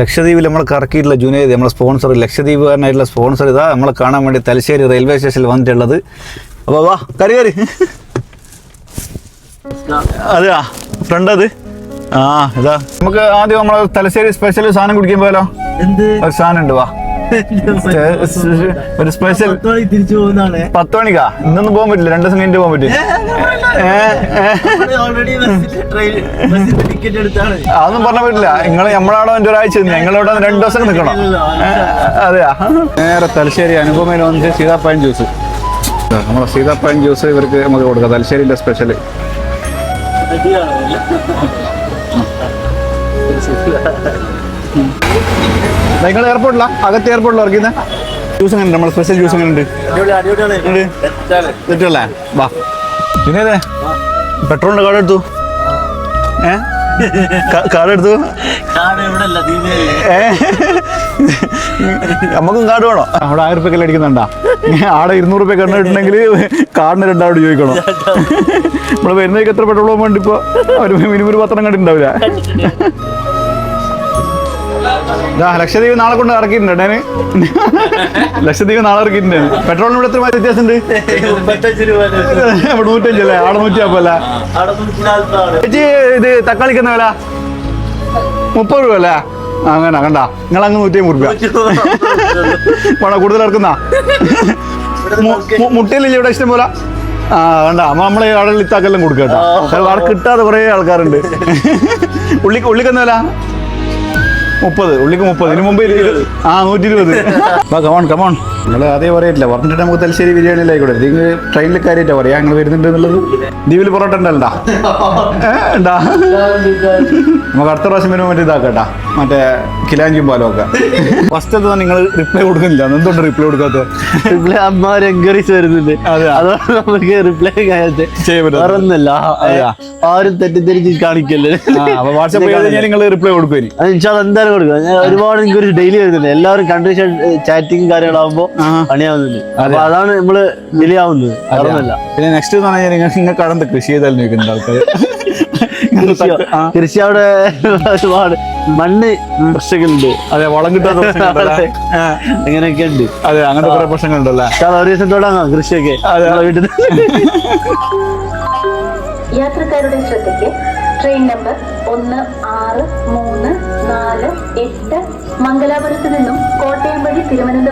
ലക്ഷദ്വീപിൽ നമ്മൾ കറക്കിയിട്ടുള്ള ജുനേദ് നമ്മളെ സ്പോൺസർ ലക്ഷദ്വീപുകാരനായിട്ടുള്ള സ്പോൺസർ ഇതാ നമ്മളെ കാണാൻ വേണ്ടി തലശ്ശേരി റെയിൽവേ സ്റ്റേഷനിൽ വന്നിട്ടുള്ളത്. അപ്പോൾ വാ കറി കറി അതെയാ ഫ്രണ്ട് അത്. ആ ഇതാ. നമുക്ക് ആദ്യം നമ്മൾ തലശ്ശേരി സ്പെഷ്യൽ സാധനം കുടിക്കാൻ പോയാലോ? എന്ത്? ഒരു സാധനം ഉണ്ട് വാ. ഒരു സ്പെഷ്യൽ പത്ത് തിരിച്ചു പോകുന്നതാണ്. പത്ത് മണിക്കാ? ഇന്നൊന്നും പോകാൻ പറ്റില്ല. രണ്ട് ദിവസം കഴിഞ്ഞിട്ട് പോകാൻ പറ്റും ഏ, ഏ. ഓൾറെഡി ബസ്സിന്റെ ട്രെയിൻ ബസ്സിന്റെ ടിക്കറ്റ് എടുത്താണ്. അതൊന്നും പറഞ്ഞ പറ്റില്ല. നിങ്ങൾ നമ്മളവിടെ വന്നിട്ട് ഒരാഴ്ച ഞങ്ങളവിടെ രണ്ടു ദിവസം നിൽക്കണം? അതെയാ? നേരെ തലശ്ശേരി അനുപമയിൽ വന്നിട്ട് സീതാപ്പായൻ ജ്യൂസ്. നമ്മളെ സീതാപ്പായൻ ജ്യൂസ് ഇവർക്ക് നമുക്ക് കൊടുക്കാം. തലശ്ശേരിയിലെ സ്പെഷ്യൽ നിങ്ങൾ എയർപോർട്ടിലാ? അകത്ത് എയർപോർട്ടിൽ ഇറക്കുന്നത് ജ്യൂസ് എങ്ങനെ നമ്മൾ സ്പെഷ്യൽ ജ്യൂസ് എങ്ങനെ ഉണ്ട് തെറ്റല്ലേ വാ. പിന്നെ പെട്രോളിന്റെ കാർഡ് എടുത്തു ഏ? കാർഡ് എടുത്തു ഏ? നമുക്കും കാർഡ് വേണോ? അവിടെ ആയിരം റുപ്യ അടിക്കുന്നുണ്ടാ? ആടെ ഇരുന്നൂറ് റുപ്യ കണ്ടിട്ടുണ്ടെങ്കിൽ കാർഡിന് രണ്ടാമത് ചോദിക്കണം. നമ്മൾ വരുന്നേക്ക് എത്ര പെട്രോൾ വേണ്ടി ഇപ്പൊ ഒരു മിനിമം ഒരു പത്രം കണ്ടിട്ടുണ്ടാവില്ല. ലക്ഷദ്വീപ് നാളെ കൊണ്ട് ഇറക്കിയിട്ടുണ്ട് ഞാൻ ലക്ഷദ്വീപ് നാളെ ഇറക്കിയിട്ടുണ്ട് പെട്രോളിന് ഇവിടെ എത്ര വ്യത്യാസമുണ്ട്? മുപ്പത്തഞ്ച് രൂപ ഇവിടെ നൂറ്റിയാപ്പല്ല അവിടെ നൂറ്റി അപ്പല്ല ചേച്ചി ഇത് തക്കാളിക്ക് എന്ന വില? മുപ്പത് രൂപ അല്ലേ? അങ്ങനെ കണ്ട. നിങ്ങൾ അങ്ങ് നൂറ്റി അമ്പത് രൂപ വേണോ കൂടുതൽ ഇറക്കുന്ന. മുട്ടയിലില്ല ഇവിടെ ഇഷ്ടം പോലെ? ആ വേണ്ട. നമ്മളെ അവിടെ ഇത്താക്കെല്ലാം കൊടുക്കട്ടോ അവിടെ കിട്ടാതെ കുറേ ആൾക്കാരുണ്ട്. ഉള്ളിക്ക് ഉള്ളിക്ക് എന്നാ വില? മുപ്പത്. ഉള്ളിക്ക് മുപ്പത്. ഇതിന് മുമ്പ് ആ നൂറ്റി ഇരുപത് കമോൺ കമോൺ നിങ്ങൾ അതേ പറയില്ല പറഞ്ഞിട്ട് നമുക്ക് തലശ്ശേരി ബിരിയാണിയിലായിക്കോട്ടെ നിങ്ങൾ ട്രെയിനിൽ കാര്യമായിട്ടാ പറയാ. ഞങ്ങൾ വരുന്നുണ്ട് എന്നുള്ളത്. ദ്വീപിൽ പൊറോട്ട ഉണ്ടല്ലോ ഉണ്ടാ? നമുക്ക് അടുത്ത പ്രാവശ്യം വരുമ്പോൾ മറ്റേ ഇതാക്കട്ടാ. മറ്റേ കിലാഞ്ചും പാലും ഒക്കെ. ഫസ്റ്റ് എന്താ നിങ്ങൾ റിപ്ലൈ കൊടുക്കുന്നില്ല. എന്തുകൊണ്ട് റിപ്ലൈ കൊടുക്കാത്ത റിപ്ലൈ അമ്മ എൻകറേജ് വരുന്നുണ്ട്. അതെ. അതുകൊണ്ട് നമുക്ക് റിപ്ലൈ കഴിയാതെ ചെയ്യാൻ പറ്റും. വേറെ ഒന്നല്ല അതെയാ. ആരും തെറ്റിദ്ധരിച്ച് കാണിക്കല്ലേ? വാട്സാപ്പ് നിങ്ങൾ റിപ്ലൈ കൊടുക്കും അത് ഇൻഷാൽ എന്തായാലും കൊടുക്കുക ഒരുപാട് എനിക്കൊരു ഡെയിലി വരുന്നുണ്ട്. എല്ലാവരും കണ്ടീഷൻ ചാറ്റിങ് കാര്യങ്ങളാകുമ്പോ ആ. പണിയാവുന്നുണ്ട് അപ്പൊ അതാണ് നമ്മൾ വിലയാവുന്നത് വേറെ പിന്നെ നെക്സ്റ്റ് എന്ന് പറഞ്ഞാൽ നിങ്ങൾ നിങ്ങൾ കടന്ന് കൃഷി ചെയ്താൽ നിൽക്കുന്ന ആൾക്കാർ കൃഷി അവിടെ ഒരുപാട് മണ്ണ് പ്രശ്നങ്ങളുണ്ട് അതെ വളം കിട്ടാത്ത അങ്ങനെയൊക്കെ ഉണ്ട്. അതെ അങ്ങനത്തെ കുറെ പ്രശ്നങ്ങളുണ്ടല്ലോ? ഒരു ദിവസം തുടങ്ങാം കൃഷിയൊക്കെ വീട്ടിൽ യാത്രക്കാരുടെ ശ്രദ്ധയ്ക്ക് ട്രെയിൻ നമ്പർ ഒന്ന് ആറ് മൂന്ന് നാല് എട്ട് മംഗലാപുരത്ത് നിന്നും കോട്ടയം വഴി തിരുവനന്തപുരം